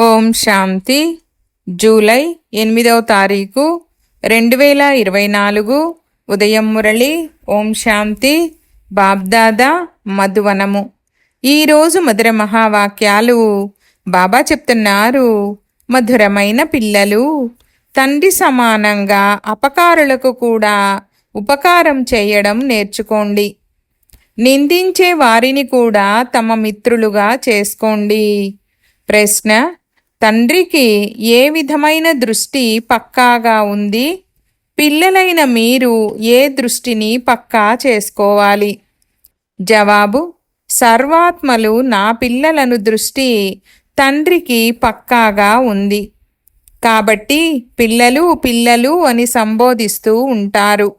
ఓం శాంతి. July ఎనిమిదవ తారీఖు రెండు వేల ఇరవై నాలుగు ఉదయం మురళి. ఓం శాంతి. బాబ్దాదా మధువనము. ఈరోజు మధుర మహావాక్యాలు బాబా చెప్తున్నారు. మధురమైన పిల్లలు తండ్రి సమానంగా అపకారులకు కూడా ఉపకారం చేయడం నేర్చుకోండి. నిందించే వారిని కూడా తమ మిత్రులుగా చేసుకోండి. ప్రశ్న తండ్రికి ఏ విధమైన దృష్టి పక్కాగా ఉంది? పిల్లలైన మీరు ఏ దృష్టిని పక్కా చేసుకోవాలి? జవాబు సర్వాత్మలు నా పిల్లలను దృష్టి తండ్రికి పక్కాగా ఉంది. కాబట్టి పిల్లలు పిల్లలు అని సంబోధిస్తూ ఉంటారు.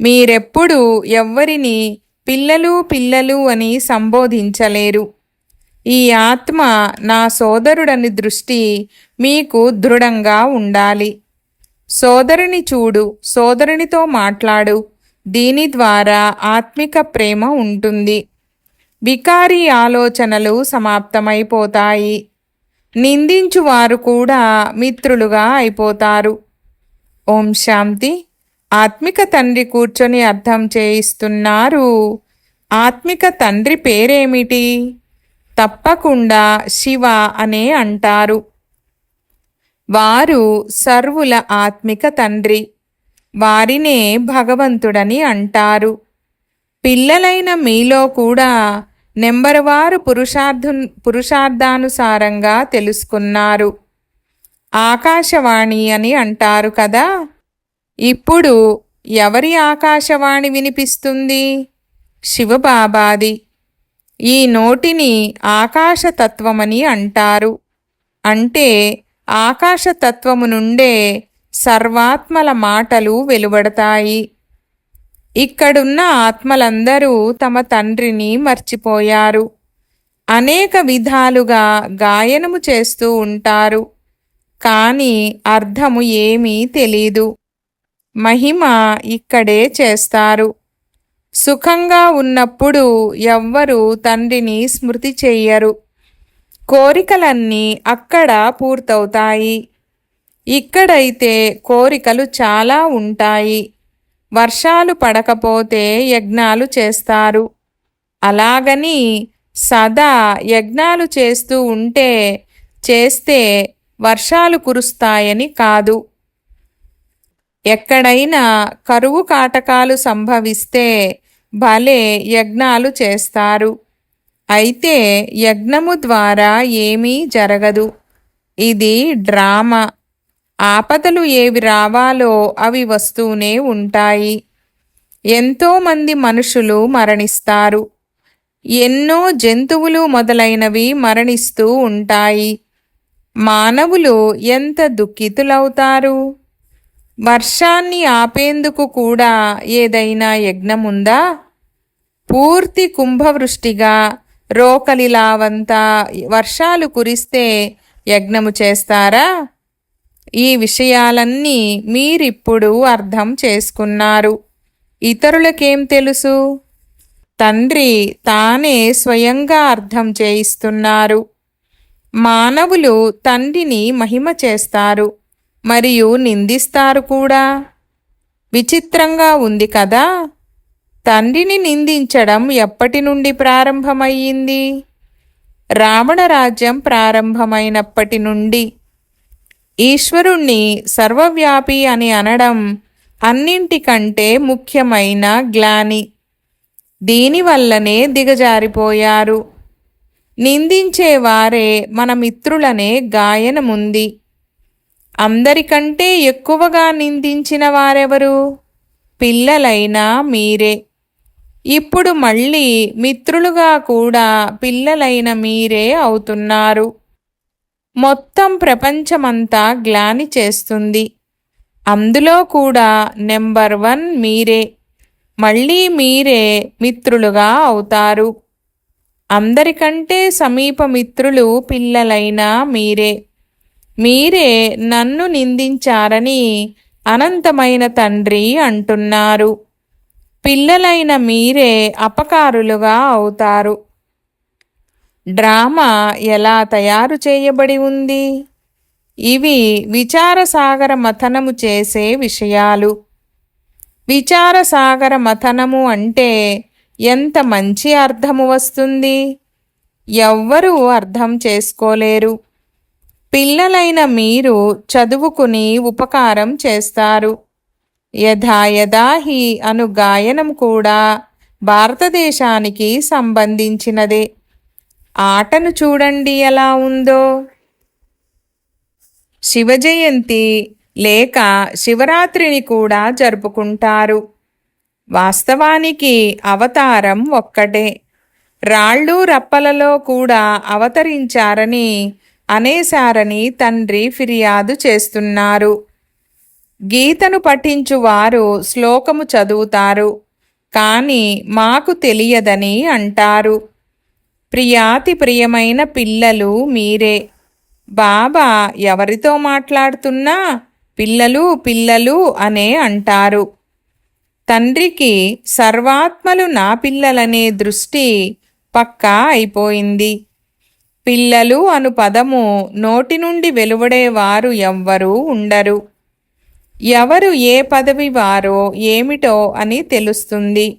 మీరెప్పుడు ఎవ్వరిని పిల్లలు పిల్లలు అని సంబోధించలేరు. ఈ ఆత్మ నా సోదరుడని దృష్టి మీకు దృఢంగా ఉండాలి. సోదరుని చూడు సోదరునితో మాట్లాడు. దీని ద్వారా ఆత్మిక ప్రేమ ఉంటుంది. వికారీ ఆలోచనలు సమాప్తమైపోతాయి. నిందించువారు కూడా మిత్రులుగా అయిపోతారు. ఓం శాంతి. ఆత్మిక తండ్రి కూర్చొని అర్థం చేయిస్తున్నారు. ఆత్మిక తండ్రి పేరేమిటి? తప్పకుండా శివ అనే అంటారు. వారు సర్వుల ఆత్మిక తండ్రి వారినే భగవంతుడని అంటారు. పిల్లలైన మీలో కూడా నెంబరువారు పురుషార్థు పురుషార్థానుసారంగా తెలుసుకున్నారు. ఆకాశవాణి అని అంటారు కదా? ఇప్పుడు ఎవరి ఆకాశవాణి వినిపిస్తుంది? శివబాబాది. ఈ నోటిని ఆకాశతత్వమని అంటారు. అంటే ఆకాశతత్వము నుండే సర్వాత్మల మాటలు వెలువడతాయి. ఇక్కడున్న ఆత్మలందరూ తమ తండ్రిని మర్చిపోయారు. అనేక విధాలుగా గాయనము చేస్తూ ఉంటారు. కానీ అర్థము ఏమీ తెలీదు. మహిమ ఇక్కడే చేస్తారు. సుఖంగా ఉన్నప్పుడు ఎవ్వరూ తండ్రిని స్మృతి చెయ్యరు. కోరికలన్నీ అక్కడ పూర్తవుతాయి. ఇక్కడైతే కోరికలు చాలా ఉంటాయి. వర్షాలు పడకపోతే యజ్ఞాలు చేస్తారు. అలాగని సదా యజ్ఞాలు చేస్తూ ఉంటే చేస్తే వర్షాలు కురుస్తాయని కాదు. ఎక్కడైనా కరువు కాటకాలు సంభవిస్తే భలే యజ్ఞాలు చేస్తారు. అయితే యజ్ఞము ద్వారా ఏమీ జరగదు. ఇది డ్రామా. ఆపదలు ఏవి రావాలో అవి వస్తూనే ఉంటాయి. ఎంతోమంది మనుషులు మరణిస్తారు. ఎన్నో జంతువులు మొదలైనవి మరణిస్తూ ఉంటాయి. మానవులు ఎంత దుఃఖితులవుతారు? వర్షాన్ని ఆపేందుకు కూడా ఏదైనా యజ్ఞముందా? పూర్తి కుంభవృష్టిగా రోకలిలావంతా వర్షాలు కురిస్తే యజ్ఞము చేస్తారా? ఈ విషయాలన్నీ మీరిప్పుడు అర్థం చేసుకున్నారు. ఇతరులకేం తెలుసు? తండ్రి తానే స్వయంగా అర్థం చేయిస్తున్నారు. మానవులు తండ్రిని మహిమ చేస్తారు. మరియు నిందిస్తారు కూడా. విచిత్రంగా ఉంది కదా? తండ్రిని నిందించడం ఎప్పటి నుండి ప్రారంభమయ్యింది? రావణ రాజ్యం ప్రారంభమైనప్పటి నుండి. ఈశ్వరుణ్ణి సర్వవ్యాపి అని అనడం అన్నింటికంటే ముఖ్యమైన గ్లాని. దీనివల్లనే దిగజారిపోయారు. నిందించేవారే మన మిత్రులనే గాయనముంది. అందరికంటే ఎక్కువగా నిందించిన వారెవరు? పిల్లలైనా మీరే. ఇప్పుడు మళ్ళీ మిత్రులుగా కూడా పిల్లలైన మీరే అవుతున్నారు. మొత్తం ప్రపంచమంతా గ్లాని చేస్తుంది. అందులో కూడా నెంబర్ వన్ మీరే. మళ్ళీ మీరే మిత్రులుగా అవుతారు. అందరికంటే సమీప మిత్రులు పిల్లలైనా మీరే. మీరే నన్ను నిందించారని అనంతమైన తండ్రి అంటున్నారు. పిల్లలైన మీరే అపకారులుగా అవుతారు. డ్రామా ఎలా తయారు చేయబడి ఉంది? ఇవి విచారసాగర మథనము చేసే విషయాలు. విచారసాగర మథనము అంటే ఎంత మంచి అర్థము వస్తుంది? ఎవ్వరూ అర్థం చేసుకోలేరు. పిల్లలైన మీరు చదువుకుని ఉపకారం చేస్తారు. యథా అను గాయనం కూడా భారతదేశానికి సంబంధించినదే. ఆటను చూడండి ఎలా ఉందో. శివజయంతి లేక శివరాత్రిని కూడా జరుపుకుంటారు. వాస్తవానికి అవతారం ఒక్కటే. రాళ్ళు రప్పలలో కూడా అవతరించారని అనేశారని తండ్రి ఫిర్యాదు చేస్తున్నారు. గీతను పఠించువారు శ్లోకము చదువుతారు. కానీ మాకు తెలియదని అంటారు. ప్రియాతి ప్రియమైన పిల్లలు మీరే. బాబా ఎవరితో మాట్లాడుతున్నా? పిల్లలు పిల్లలు అనే అంటారు. తండ్రికి సర్వాత్మలు నా పిల్లలనే దృష్టి పక్కా అయిపోయింది. పిల్లలు అను పదము నోటి నుండి వెలువడేవారు ఎవ్వరూ ఉండరు. ఎవరు ఏ పదవి వారో ఏమిటో అని తెలుస్తుంది.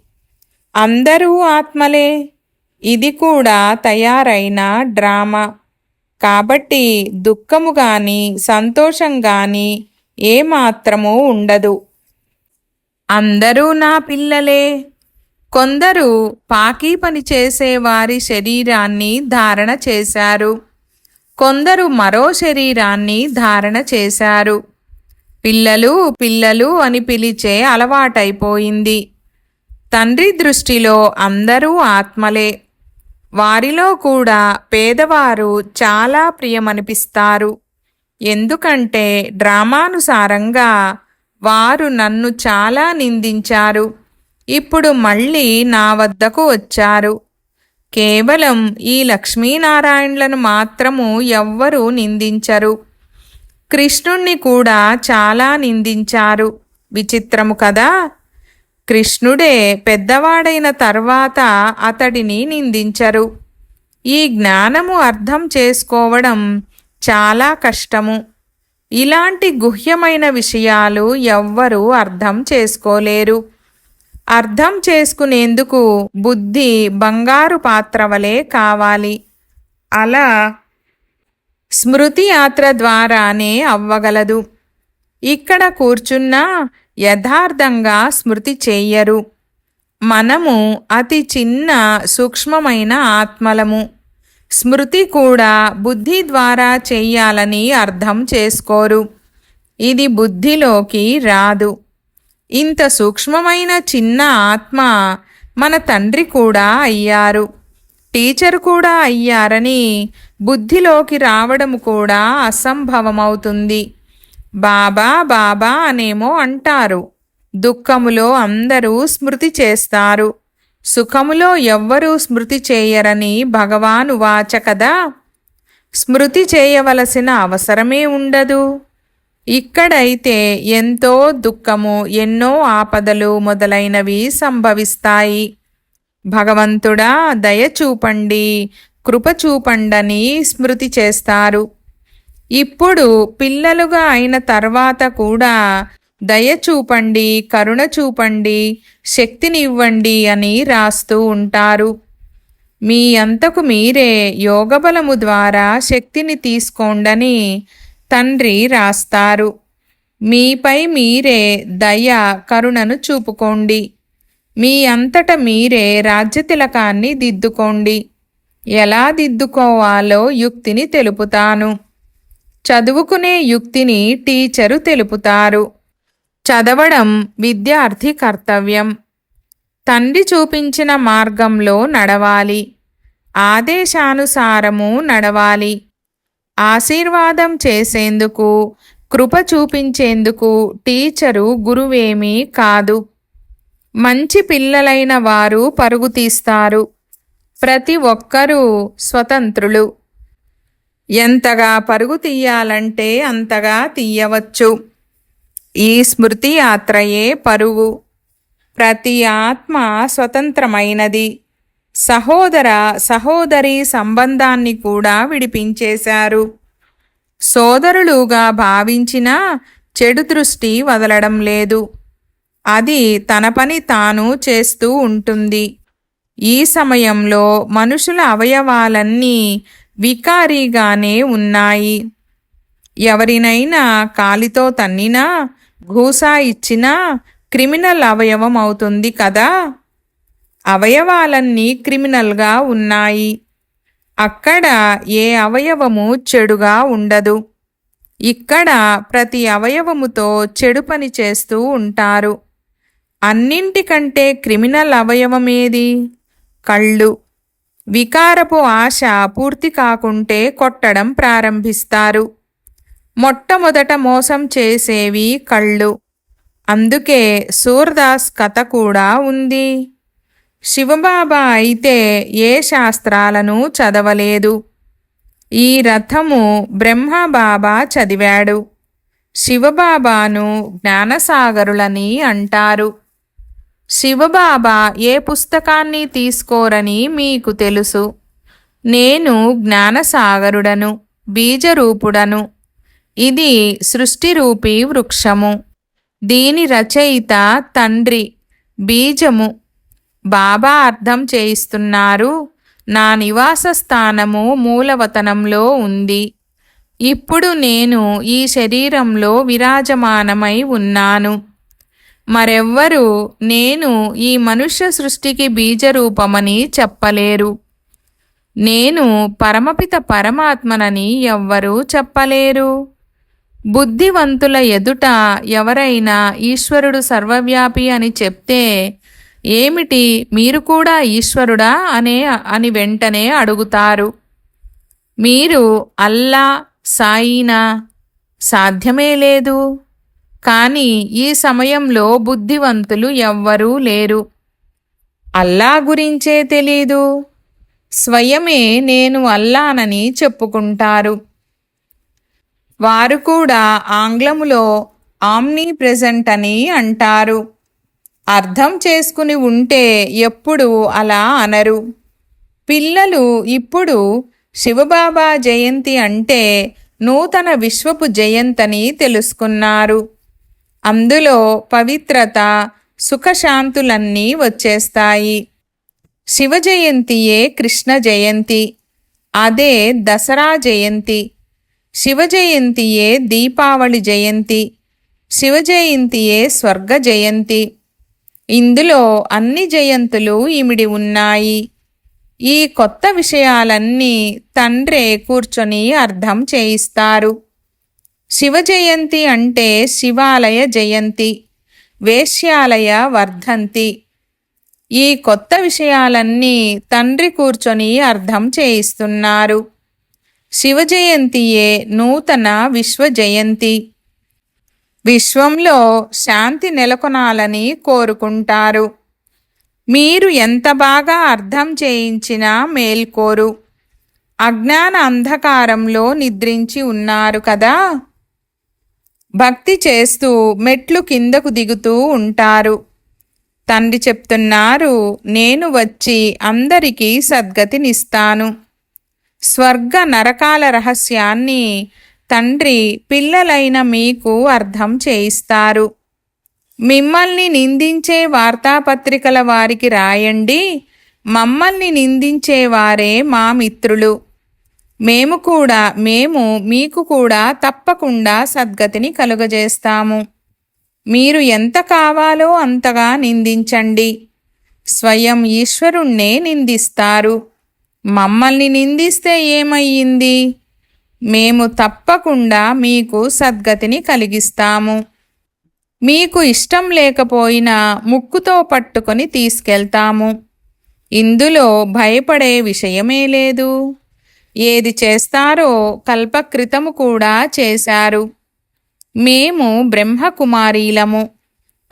అందరూ ఆత్మలే. ఇది కూడా తయారైన డ్రామా. కాబట్టి దుఃఖము గాని సంతోషం గాని ఏమాత్రమూ ఉండదు. అందరూ నా పిల్లలే. కొందరు పాకీ పని చేసేవారి శరీరాన్ని ధారణ చేశారు. కొందరు మరో శరీరాన్ని ధారణ చేశారు. పిల్లలు పిల్లలు అని పిలిచే అలవాటైపోయింది. తండ్రి దృష్టిలో అందరూ ఆత్మలే. వారిలో కూడా పేదవారు చాలా ప్రియమనిపిస్తారు. ఎందుకంటే డ్రామానుసారంగా వారు నన్ను చాలా నిందించారు. ఇప్పుడు మళ్ళీ నా వద్దకు వచ్చారు. కేవలం ఈ లక్ష్మీనారాయణులను మాత్రము ఎవ్వరూ నిందించరు. కృష్ణుణ్ణి కూడా చాలా నిందించారు. విచిత్రము కదా? కృష్ణుడే పెద్దవాడైన తర్వాత అతడిని నిందించరు. ఈ జ్ఞానము అర్థం చేసుకోవడం చాలా కష్టము. ఇలాంటి గుహ్యమైన విషయాలు ఎవ్వరూ అర్థం చేసుకోలేరు. అర్థం చేసుకునేందుకు బుద్ధి బంగారు పాత్ర వలె కావాలి. అలా స్మృతి యాత్ర ద్వారానే అవ్వగలదు. ఇక్కడ కూర్చున్నా యథార్థంగా స్మృతి చెయ్యరు మనము అతి చిన్న సూక్ష్మమైన ఆత్మలము. స్మృతి కూడా బుద్ధి ద్వారా చెయ్యాలని అర్థం చేసుకోరు. ఇది బుద్ధిలోకి రాదు. ఇంత సూక్ష్మమైన చిన్న ఆత్మ మన తండ్రి కూడా అయ్యారు. టీచర్ కూడా అయ్యారని బుద్ధిలోకి రావడం కూడా అసంభవమవుతుంది. బాబా బాబా అనేమో అంటారు. దుఃఖములో అందరూ స్మృతి చేస్తారు. సుఖములో ఎవ్వరూ స్మృతి చేయరని భగవాను వాచ కదా. స్మృతి చేయవలసిన అవసరమే ఉండదు. ఇక్కడైతే ఎంతో దుఃఖము ఎన్నో ఆపదలు మొదలైనవి సంభవిస్తాయి. భగవంతుడా దయ చూపండి కృప చూపండని స్మృతి చేస్తారు. ఇప్పుడు పిల్లలుగా అయిన తర్వాత కూడా దయ చూపండి కరుణ చూపండి శక్తినివ్వండి అని రాస్తూ ఉంటారు. మీ అంతకు మీరే యోగబలము ద్వారా శక్తిని తీసుకోండని తండ్రి రాస్తారు. మీపై మీరే దయ కరుణను చూపుకోండి. మీ అంతట మీరే రాజ్యతిలకాన్ని దిద్దుకోండి. ఎలా దిద్దుకోవాలో యుక్తిని తెలుపుతాను. చదువుకునే యుక్తిని టీచరు తెలుపుతారు. చదవడం విద్యార్థి కర్తవ్యం. తండ్రి చూపించిన మార్గంలో నడవాలి. ఆదేశానుసారము నడవాలి. ఆశీర్వాదం చేసేందుకు కృప చూపించేందుకు టీచరు గురువేమీ కాదు. మంచి పిల్లలైన వారు పరుగు తీస్తారు. ప్రతి ఒక్కరూ స్వతంత్రులు. ఎంతగా పరుగు తీయాలంటే అంతగా తీయవచ్చు. ఈ స్మృతి యాత్రయే పరుగు ప్రతి ఆత్మ స్వతంత్రమైనది. సహోదర సహోదరి సంబంధాన్ని కూడా విడిపించేశారు. సోదరులుగా భావించిన చెడు దృష్టి వదలడం లేదు. అది తన పని తాను చేస్తూ ఉంటుంది. ఈ సమయంలో మనుషుల అవయవాలన్నీ వికారీగానే ఉన్నాయి. ఎవరినైనా కాలితో తన్నినా ఘూసా ఇచ్చినా క్రిమినల్ అవయవం అవుతుంది కదా? అవయవాలన్నీ క్రిమినల్గా ఉన్నాయి. అక్కడ ఏ అవయవము చెడుగా ఉండదు. ఇక్కడ ప్రతి అవయవముతో చెడు పని చేస్తూ ఉంటారు. అన్నింటికంటే క్రిమినల్ అవయవమేది? కళ్ళు. వికారపు ఆశ పూర్తి కాకుంటే కొట్టడం ప్రారంభిస్తారు. మొట్టమొదట మోసం చేసేవి కళ్ళు. అందుకే సూర్దాస్ కథ కూడా ఉంది. శివబాబా అయితే ఏ శాస్త్రాలను చదవలేదు? ఈ రథము బ్రహ్మబాబా చదివాడు. శివబాబాను జ్ఞానసాగరులని అంటారు. శివబాబా ఏ పుస్తకాన్ని తీసుకోరని మీకు తెలుసు. నేను జ్ఞానసాగరుడను బీజరూపుడను. ఇది సృష్టిరూపీ వృక్షము. దీని రచయిత తండ్రి బీజము. బాబా అర్థం చేయిస్తున్నారు. నా నివాస స్థానము మూలవతనంలో ఉంది. ఇప్పుడు నేను ఈ శరీరంలో విరాజమానమై ఉన్నాను. మరెవ్వరూ నేను ఈ మనుష్య సృష్టికి బీజరూపమని చెప్పలేరు. నేను పరమపిత పరమాత్మనని ఎవ్వరూ చెప్పలేరు. బుద్ధివంతుల ఎదుట ఎవరైనా ఈశ్వరుడు సర్వవ్యాపి అని చెప్తే ఏమిటి? మీరు కూడా ఈశ్వరుడా అనే అని వెంటనే అడుగుతారు. మీరు అల్లా సాయినా? సాధ్యమే లేదు. కానీ ఈ సమయంలో బుద్ధివంతులు ఎవ్వరూ లేరు. అల్లా గురించే తెలీదు. స్వయమే నేను అల్లానని చెప్పుకుంటారు. వారు కూడా ఆంగ్లములో ఆమ్నీ ప్రెజెంట్ అని అంటారు. అర్థం చేసుకుని ఉంటే ఎప్పుడు అలా అనరు. పిల్లలు ఇప్పుడు శివబాబా జయంతి అంటే నూతన విశ్వపు జయంతని తెలుసుకున్నారు. అందులో పవిత్రత సుఖశాంతులన్నీ వచ్చేస్తాయి. శివ జయంతియే కృష్ణ జయంతి అదే దసరా జయంతి. శివ జయంతియే దీపావళి జయంతి శివ జయంతియే స్వర్గ జయంతి. ఇందులో అన్ని జయంతులు ఇమిడి ఉన్నాయి. ఈ కొత్త విషయాలన్నీ తండ్రే కూర్చొని అర్థం చేయిస్తారు. శివ జయంతి అంటే శివాలయ జయంతి వేశ్యాలయ వర్ధంతి. ఈ కొత్త విషయాలన్నీ తండ్రి కూర్చొని అర్థం చేయిస్తున్నారు. శివ జయంతియే నూతన విశ్వ జయంతి విశ్వంలో శాంతి నెలకొనాలని కోరుకుంటారు. మీరు ఎంత బాగా అర్థం చేయించినా మేల్కోరు. అజ్ఞాన అంధకారంలో నిద్రించి ఉన్నారు కదా? భక్తి చేస్తూ మెట్లు కిందకు దిగుతూ ఉంటారు. తండ్రి చెప్తున్నారు నేను వచ్చి అందరికీ సద్గతినిస్తాను. స్వర్గ నరకాల రహస్యాన్ని తండ్రి పిల్లలైన మీకు అర్థం చేయిస్తారు. మిమ్మల్ని నిందించే వార్తాపత్రికల వారికి రాయండి. మమ్మల్ని నిందించేవారే మా మిత్రులు. మేము కూడా మేము మీకు కూడా తప్పకుండా సద్గతిని కలుగజేస్తాము. మీరు ఎంత కావాలో అంతగా నిందించండి. స్వయం ఈశ్వరుణ్ణే నిందిస్తారు. మమ్మల్ని నిందిస్తే ఏమయ్యింది? మేము తప్పకుండా మీకు సద్గతిని కలిగిస్తాము. మీకు ఇష్టం లేకపోయినా ముక్కుతో పట్టుకొని తీసుకెళ్తాము. ఇందులో భయపడే విషయమే లేదు. ఏది చేస్తారో కల్పకృతము కూడా చేశారు. మేము బ్రహ్మకుమారీలము.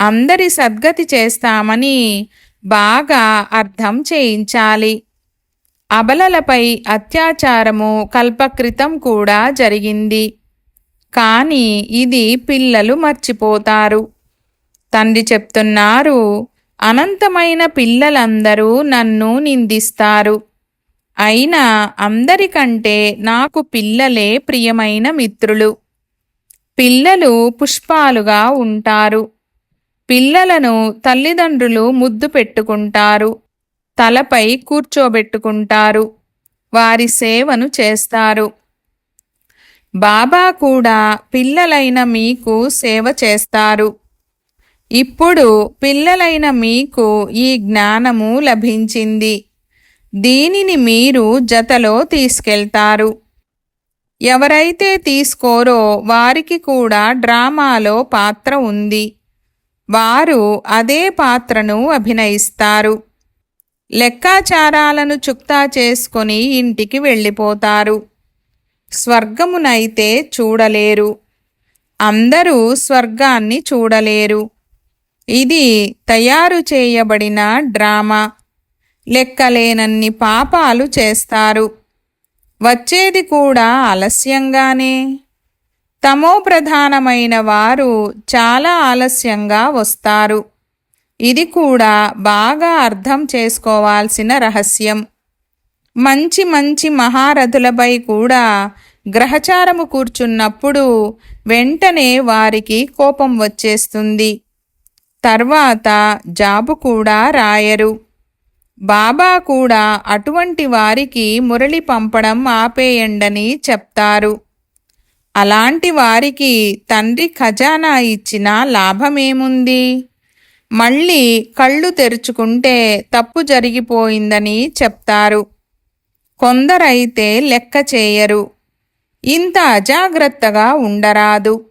అందరి సద్గతి చేస్తామని బాగా అర్థం చేయించాలి. అబలలపై అత్యాచారము కల్పకృతం కూడా జరిగింది. కానీ ఇది పిల్లలు మర్చిపోతారు. తండ్రి చెప్తున్నారు అనంతమైన పిల్లలందరూ నన్ను నిందిస్తారు. అయినా అందరికంటే నాకు పిల్లలే ప్రియమైన మిత్రులు. పిల్లలు పుష్పాలుగా ఉంటారు. పిల్లలను తల్లిదండ్రులు ముద్దు పెట్టుకుంటారు. తలపై కూర్చోబెట్టుకుంటారు. వారి సేవను చేస్తారు. బాబా కూడా పిల్లలైన మీకు సేవ చేస్తారు. ఇప్పుడు పిల్లలైన మీకు ఈ జ్ఞానము లభించింది. దీనిని మీరు జతలో తీసుకెళ్తారు. ఎవరైతే తీసుకోరో వారికి కూడా డ్రామాలో పాత్ర ఉంది. వారు అదే పాత్రను అభినయిస్తారు. లెక్కాచారాలను చుక్తా చేసుకొని ఇంటికి వెళ్ళిపోతారు. స్వర్గమునైతే చూడలేరు. అందరూ స్వర్గాన్ని చూడలేరు. ఇది తయారు చేయబడిన డ్రామా. లెక్కలేనన్ని పాపాలు చేస్తారు. వచ్చేది కూడా ఆలస్యంగానే. తమో ప్రధానమైన వారు చాలా ఆలస్యంగా వస్తారు. ఇది కూడా బాగా అర్థం చేసుకోవాల్సిన రహస్యం. మంచి మంచి మహారథులపై కూడా గ్రహచారము కూర్చున్నప్పుడు వెంటనే వారికి కోపం వచ్చేస్తుంది. తర్వాత జాబు కూడా రాయరు. బాబా కూడా అటువంటి వారికి మురళి పంపడం ఆపేయండని చెప్తారు. అలాంటి వారికి తండ్రి ఖజానా ఇచ్చిన లాభమేముంది? మళ్ళీ కళ్ళు తెరుచుకుంటే తప్పు జరిగిపోయిందని చెప్తారు. కొందరైతే లెక్క చేయరు. ఇంత అజాగ్రత్తగా ఉండరాదు.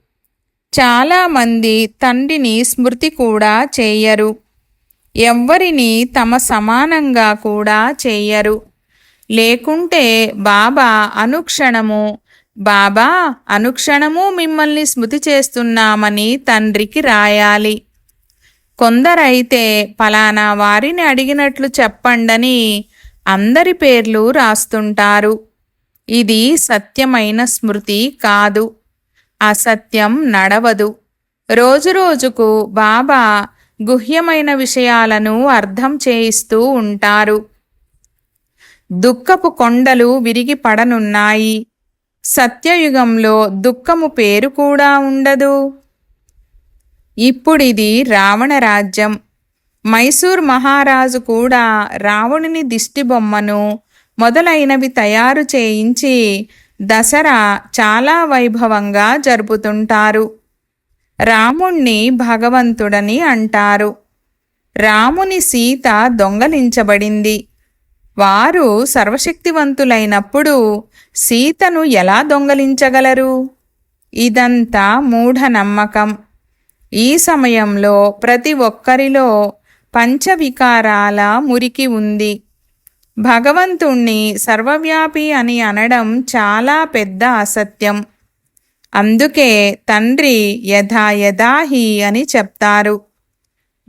చాలామంది తండ్రిని స్మృతి కూడా చేయరు. ఎవ్వరిని తమ సమానంగా కూడా చేయరు. లేకుంటే బాబా అనుక్షణము బాబా అనుక్షణము మిమ్మల్ని స్మృతి చేస్తున్నామని తండ్రికి రాయాలి. కొందరైతే పలానా వారిని అడిగినట్లు చెప్పండని అందరి పేర్లు రాస్తుంటారు. ఇది సత్యమైన స్మృతి కాదు. అసత్యం నడవదు. రోజురోజుకు బాబా గుహ్యమైన విషయాలను అర్థం చేయిస్తూ ఉంటారు. దుఃఖపు కొండలు విరిగి పడనున్నాయి. సత్యయుగంలో దుఃఖము పేరు కూడా ఉండదు. ఇప్పుడిది రావణ రాజ్యం. మైసూర్ మహారాజు కూడా రావణుని దిష్టిబొమ్మను మొదలైనవి తయారు చేయించి దసరా చాలా వైభవంగా జరుపుతుంటారు. రాముణ్ణి భగవంతుడని అంటారు. రాముని సీత దొంగలించబడింది. వారు సర్వశక్తివంతులైనప్పుడు సీతను ఎలా దొంగలించగలరు? ఇదంతా మూఢనమ్మకం. ఈ సమయంలో ప్రతి ఒక్కరిలో పంచవికారాల మురికి ఉంది. భగవంతుణ్ణి సర్వవ్యాపి అని అనడం చాలా పెద్ద అసత్యం. అందుకే తండ్రి యథా యథాహి అని చెప్తారు.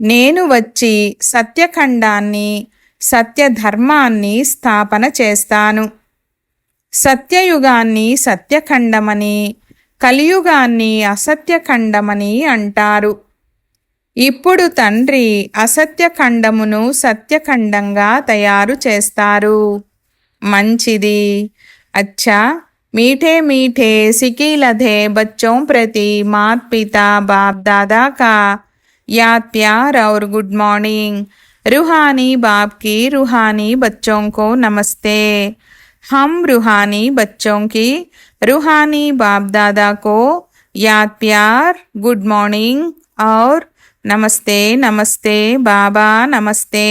నేను వచ్చి సత్యఖండాన్ని సత్యధర్మాన్ని స్థాపన చేస్తాను. సత్యయుగాన్ని సత్యఖండమని కలియుగాన్ని అసత్యఖండమని అంటారు ఇప్పుడు తండ్రి అసత్యఖండమును సత్యఖండంగా తయారు చేస్తారు మంచిది అచ్చా मीठे मीठे सिकी लधे बच्चों प्रति मात पिता बाप दादा का याद प्यार और गुड मॉर्निंग रूहानी बाप की रूहानी बच्चों को नमस्ते हम रूहानी बच्चों की रूहानी बाप दादा को याद प्यार गुड मॉर्निंग और నమస్తే నమస్తే బాబా నమస్తే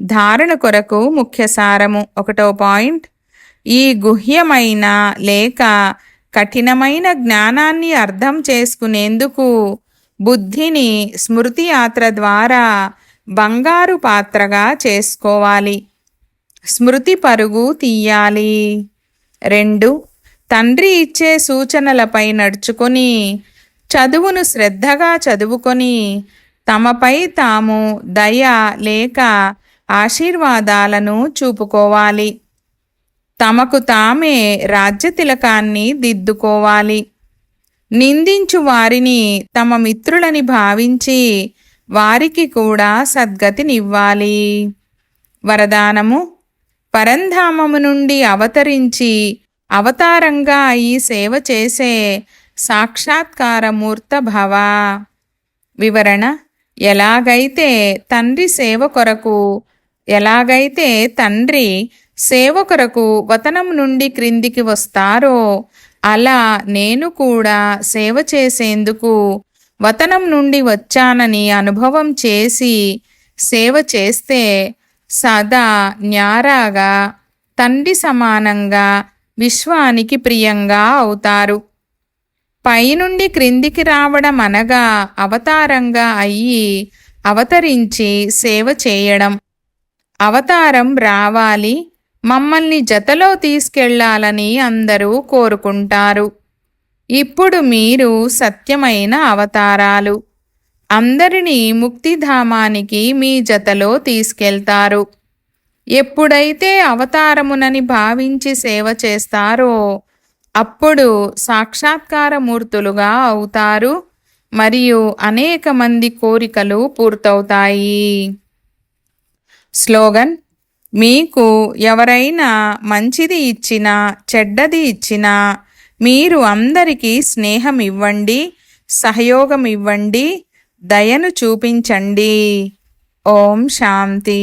ధారణ కొరకు ముఖ్య సారము ఒకటో పాయింట్ ఈ గుహ్యమైన లేక కఠినమైన జ్ఞానాన్ని అర్థం చేసుకునేందుకు బుద్ధిని స్మృతి యాత్ర ద్వారా బంగారు పాత్రగా చేసుకోవాలి స్మృతి పరుగు తీయాలి. రెండు తండ్రి ఇచ్చే సూచనలపై నడుచుకొని చదువును శ్రద్ధగా చదువుకొని తమపై తాము దయ లేక ఆశీర్వాదాలను చూపుకోవాలి. తమకు తామే రాజ్యతిలకాన్ని దిద్దుకోవాలి. నిందించు వారిని తమ మిత్రులని భావించి వారికి కూడా సద్గతినివ్వాలి. వరదానము పరంధామము నుండి అవతరించి అవతారంగా అయి సేవ చేసే సాక్షాత్కారమూర్త భవ వివరణ ఎలాగైతే తండ్రి సేవ కొరకు ఎలాగైతే తండ్రి సేవ కొరకు వతనం నుండి క్రిందికి వస్తారో అలా నేను కూడా సేవ చేసేందుకు వతనం నుండి వచ్చానని అనుభవం చేసి సేవ చేస్తే సదా న్యారాగా తండ్రి సమానంగా విశ్వానికి ప్రియంగా అవుతారు. పైనుండి క్రిందికి రావడం అనగా అవతారంగా అయ్యి అవతరించి సేవ చేయడం. అవతారం రావాలి మమ్మల్ని జతలో తీసుకెళ్ళాలని అందరూ కోరుకుంటారు. ఇప్పుడు మీరు సత్యమైన అవతారాలు. అందరినీ ముక్తిధామానికి మీ జతలో తీసుకెళ్తారు. ఎప్పుడైతే అవతారమునని భావించి సేవ చేస్తారో అప్పుడు సాక్షాత్కారమూర్తులుగా అవుతారు. మరియు అనేక మంది కోరికలు పూర్తవుతాయి. స్లోగన్ మీకు ఎవరైనా మంచిది ఇచ్చినా చెడ్డది ఇచ్చినా మీరు అందరికీ స్నేహం ఇవ్వండి సహయోగం ఇవ్వండి దయను చూపించండి. ఓం శాంతి.